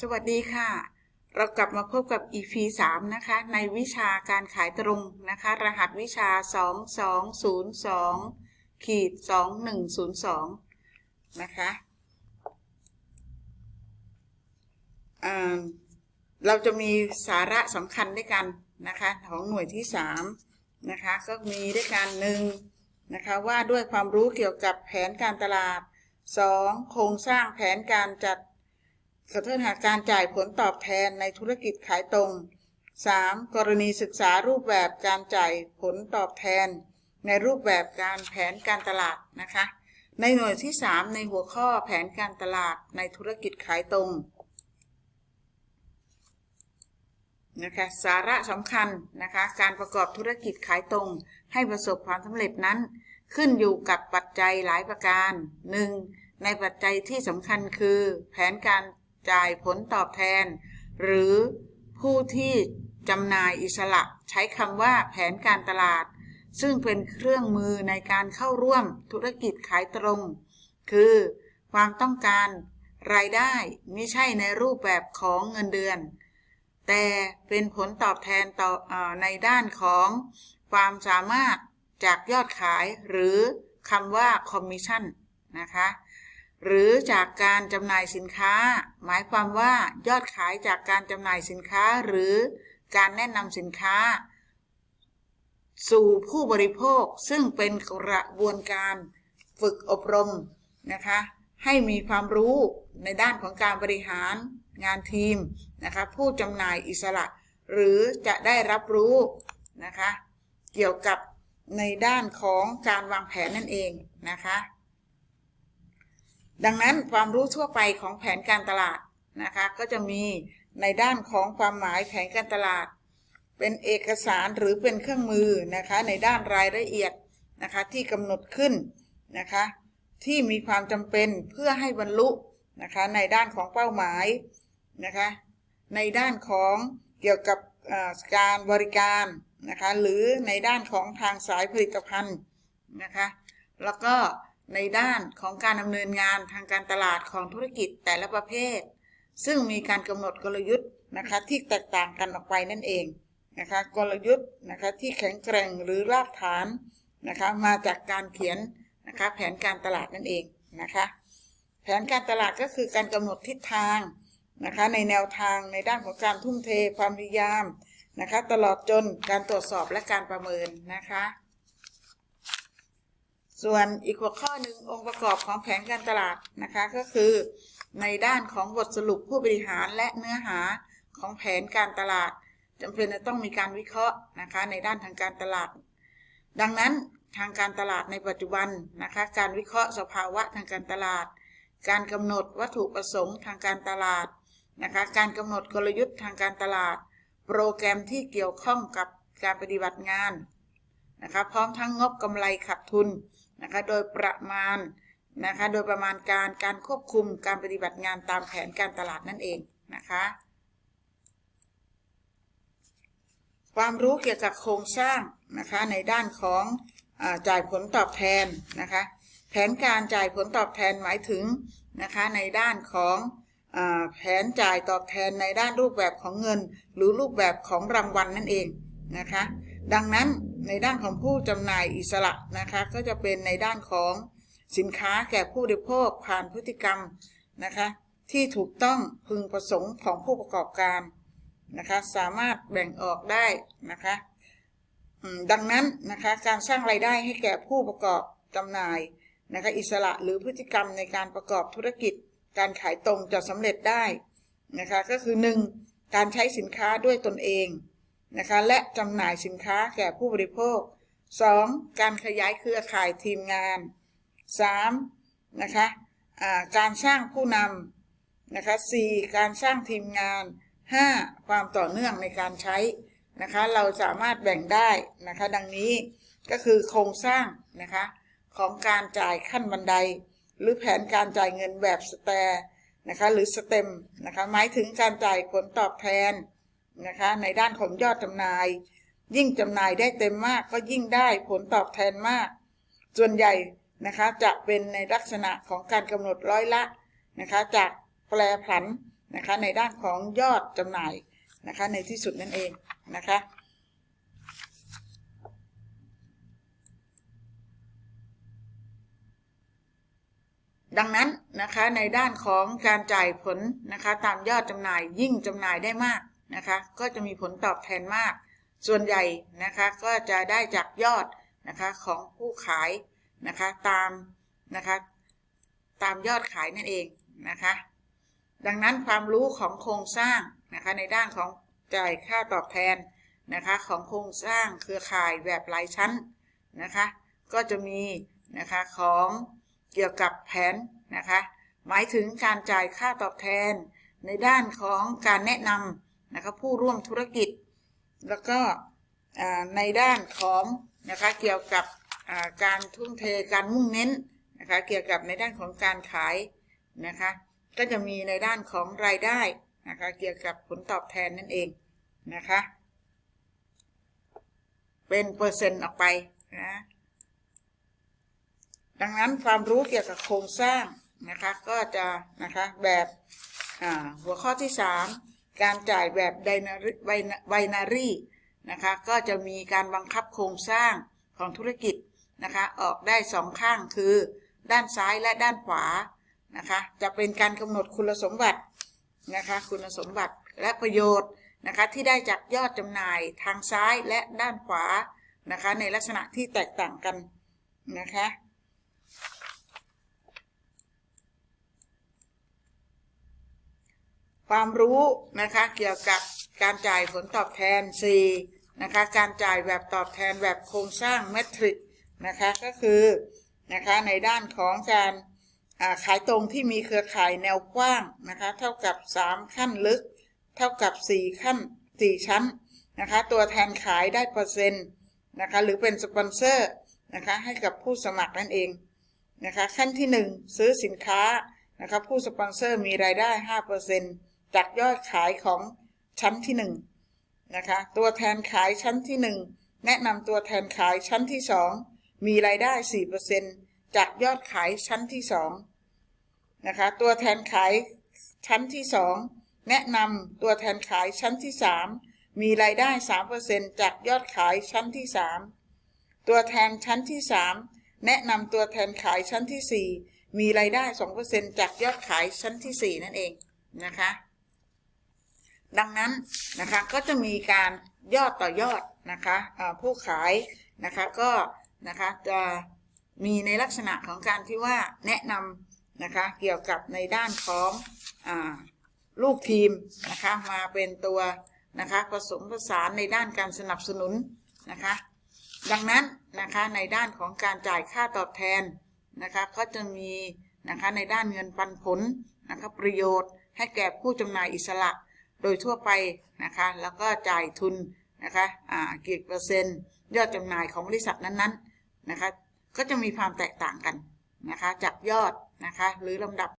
สวัสดีค่ะ เรากลับมาพบกับ EP 3 นะคะ ในวิชาการขายตรงนะคะ รหัสวิชา 2202ขีด2102 นะคะเราจะมีสาระสำคัญด้วยกันนะคะ ของหน่วยที่ 3 นะคะ ก็มีด้วยกันหนึ่งนะคะว่าด้วยความรู้เกี่ยวกับแผนการตลาด 2. โครงสร้างแผนการจัด สะเทือนาการจ่ายผลตอบแทนในธุรกิจขายตรง 3. กรณีศึกษารูปแบบการจ่ายผลตอบแทน ในรูปแบบการแผนการตลาดนะคะ ในหน่วยที่ 3 ในหัวข้อแผนการตลาดในธุรกิจขายตรงนะคะสาระสำคัญนะคะการประกอบธุรกิจขายตรง ให้ประสบความสำเร็จนั้น ขึ้นอยู่กับปัจจัยหลายประการ 1. ในปัจจัยที่สำคัญคือ แผนการ จ่ายผลตอบแทน หรือผู้ที่จำหน่ายอิสระใช้คำว่าแผนการตลาด ซึ่งเป็นเครื่องมือในการเข้าร่วมธุรกิจขายตรง คือความต้องการรายได้ไม่ใช่ในรูปแบบของเงินเดือน แต่เป็นผลตอบแทนต่อเออในด้านของความสามารถจากยอดขายหรือคำว่าคอมมิชชั่นนะคะ หรือจากการจำหน่ายสินค้า หมายความว่ายอดขายจากการจำหน่ายสินค้าหรือการแนะนำสินค้า สู่ผู้บริโภคซึ่งเป็นกระบวนการฝึกอบรมนะคะ ให้มีความรู้ในด้านของการบริหารงานทีมนะคะผู้จำหน่ายอิสระ หรือจะได้รับรู้นะคะ เกี่ยวกับในด้านของการวางแผนนั่นเองนะคะ ดังนั้นความรู้ทั่วไปของแผนการตลาดนะคะก็จะมีในด้านของความหมายแผนการตลาด เป็นเอกสารหรือเป็นเครื่องมือนะคะในด้านรายละเอียดนะคะที่กำหนดขึ้นนะคะที่มีความจำเป็นเพื่อให้บรรลุนะคะในด้านของเป้าหมายนะคะในด้านของเกี่ยวกับการบริการนะคะหรือในด้านของทางสายผลิตภัณฑ์นะคะแล้วก็ ในด้านของการดำเนินงานทางการตลาดของธุรกิจแต่ละประเภท ซึ่งมีการกำหนดกลยุทธ์นะคะที่แตกต่างกันออกไปนั่นเองนะคะกลยุทธ์นะคะที่แข็งแกร่งหรือรากฐานนะคะมาจากการเขียนนะคะแผนการตลาดนั่นเองนะคะแผนการตลาดก็คือการกำหนดทิศทางนะคะในแนวทางในด้านของการทุ่มเทความพยายามนะคะตลอดจนการตรวจสอบและการประเมินนะคะ ส่วนอีกหัวข้อหนึ่งองค์ประกอบของแผนการตลาดนะคะ ก็คือ ในด้านของบทสรุปผู้บริหารและเนื้อหาของแผนการตลาดจำเป็นจะต้องมีการวิเคราะห์นะคะในด้านทางการตลาด ดังนั้นทางการตลาดในปัจจุบันนะคะ การวิเคราะห์สภาวะทางการตลาด การกำหนดวัตถุประสงค์ทางการตลาดนะคะ การกำหนดกลยุทธ์ทางการตลาด โปรแกรมที่เกี่ยวข้องกับการปฏิบัติงานนะคะ พร้อมทั้งงบกำไรขาดทุน นะคะโดยประมาณนะคะโดยประมาณการการควบคุมการปฏิบัติงานตามแผนการตลาดนั่นเองนะคะความรู้เกี่ยวกับโครงสร้างนะคะในด้านของอจ่ายผลตอบแทนนะคะแผนการจ่ายผลตอบแทนหมายถึงนะคะในด้านของอแผนจ่ายตอบแทนในด้านรูปแบบของเงิน หรือรูปแบบของรางวัลนนั่นเองนะคะ ดังนั้นในด้านของผู้จำหน่ายอิสระนะคะก็จะเป็นในด้านของสินค้าแก่ผู้บริโภคผ่านพฤติกรรมนะคะที่ถูกต้องพึงประสงค์ของผู้ประกอบการนะคะสามารถแบ่งออกได้นะคะดังนั้นนะคะการสร้างรายได้ให้แก่ผู้ประกอบจำหน่ายนะคะอิสระหรือพฤติกรรมในการประกอบธุรกิจ การขายตรงจะสำเร็จได้นะคะก็คือ 1. การใช้สินค้าด้วยตนเอง นะคะและจำหน่ายสินค้าแก่ผู้บริโภค 2. การขยายเครือข่ายทีมงาน 3. นะคะการสร้างผู้นำนะคะ 4. การสร้างทีมงาน 5. ความต่อเนื่องในการใช้นะคะเราสามารถแบ่งได้นะคะดังนี้ก็คือโครงสร้างนะคะของการจ่ายขั้นบันได หรือแผนการจ่ายเงินแบบสแตร์นะคะหรือสเต็มนะคะหมายถึงการจ่ายผลตอบแทน นะคะ ในด้านของยอดจำหน่าย ยิ่งจำหน่ายได้เต็มมากก็ยิ่งได้ผลตอบแทนมาก ส่วนใหญ่นะคะจะเป็นในลักษณะของการกำหนดร้อยละนะคะจากแปรผันนะคะในด้านของยอดจำหน่ายนะคะในที่สุดนั่นเองนะคะดังนั้นนะคะในด้านของการจ่ายผลนะคะตามยอดจำหน่ายยิ่งจำหน่ายได้มาก นะคะ ก็จะมีผลตอบแทนมาก ส่วนใหญ่นะคะก็จะได้จากยอดนะคะของผู้ขายนะคะตามนะคะตามยอดขายนั่นเองนะคะดังนั้นความรู้ของโครงสร้างนะคะในด้านของจ่ายค่าตอบแทนนะคะของโครงสร้างเครือข่ายแบบรายชั้นนะคะก็จะมีนะคะของเกี่ยวกับแผนนะคะหมายถึงการจ่ายค่าตอบแทนในด้านของการแนะนำ นะคะผู้ร่วมธุรกิจ แล้วก็ในด้านของนะคะเกี่ยวกับการทุ่มเทการมุ่งเน้นนะคะเกี่ยวกับในด้านของการขายนะคะก็จะมีในด้านของรายได้นะคะเกี่ยวกับผลตอบแทนนั่นเองนะคะเป็นเปอร์เซ็นต์ออกไปนะดังนั้นความรู้เกี่ยวกับโครงสร้างนะคะก็จะนะคะแบบหัวข้อที่ 3 การจ่ายแบบไดนารีไบนารีนะคะก็จะมีการบังคับโครงสร้างของธุรกิจนะคะออกได้สองข้างคือ ด้านซ้ายและด้านขวานะคะจะเป็นการกำหนดคุณสมบัตินะคะคุณสมบัติและประโยชน์นะคะที่ได้จากยอดจำหน่ายทางซ้ายและด้านขวานะคะในลักษณะที่แตกต่างกันนะคะ ความรู้นะคะเกี่ยวกับการจ่ายผลตอบแทน 4. นะคะการจ่ายแบบตอบแทนแบบโครงสร้างเมทริกนะคะก็คือนะคะในด้านของการาขายตรงที่มีเครือข่ายแนวกว้างนะคะเท่ากับ 3 ขั้นลึก เท่ากับ 4 ขั้น 4 ชั้นนะคะตัวแทนขายได้เปอร์เซ็นต์นะคะหรือเป็นสปอนเซอร์นะคะให้กับผู้สมัครนั่นเองนะคะขั้นที่ 1 ซื้อสินค้านะคะผู้สปอนเซอร์มีรายได้5% จากยอดขายของชั้นที่1น,นะคะ ตัวแทนขายชั้นที่1แนะนำตัวแทนขายชั้นที่2มีรายได้4%จากยอดขายชั้นที่2นะคะตัวแทนขายชั้นที่2แนะนำตัวแทนขายชั้นที่3มีรายได้3%จากยอดขายชั้นที่3ตัวแทนชั้นที่3แนะนำตัวแทนขายชั้นที่4มีรายได้2%จากยอดขายชั้นที่4นั่นเองนะคะ ดังนั้นนะคะก็จะมีการยอดต่อยอดนะคะะผู้ขายนะคะก็นะคะจะมีในลักษณะของการที่ว่าแนะนำนะคะเกี่ยวกับในด้านของอลูกทีมนะคะมาเป็นตัวนะคะผสมผสานในด้านการสนับสนุนนะคะดังนั้นนะคะในด้านของการจ่ายค่าตอบแทนนะคะก็จะมีนะคะในด้านเงินปันผลนะคะประโยชน์ให้แก่ผู้จำหน่ายอิสระ โดยทั่วไปนะคะ แล้วก็จ่ายทุนนะคะอ่ากี่เปอร์เซ็นต์ ยอดจำหน่ายของบริษัทนั้นๆนะคะ ก็จะมีความแตกต่างกันนะคะ จากยอดนะคะ หรือลำดับ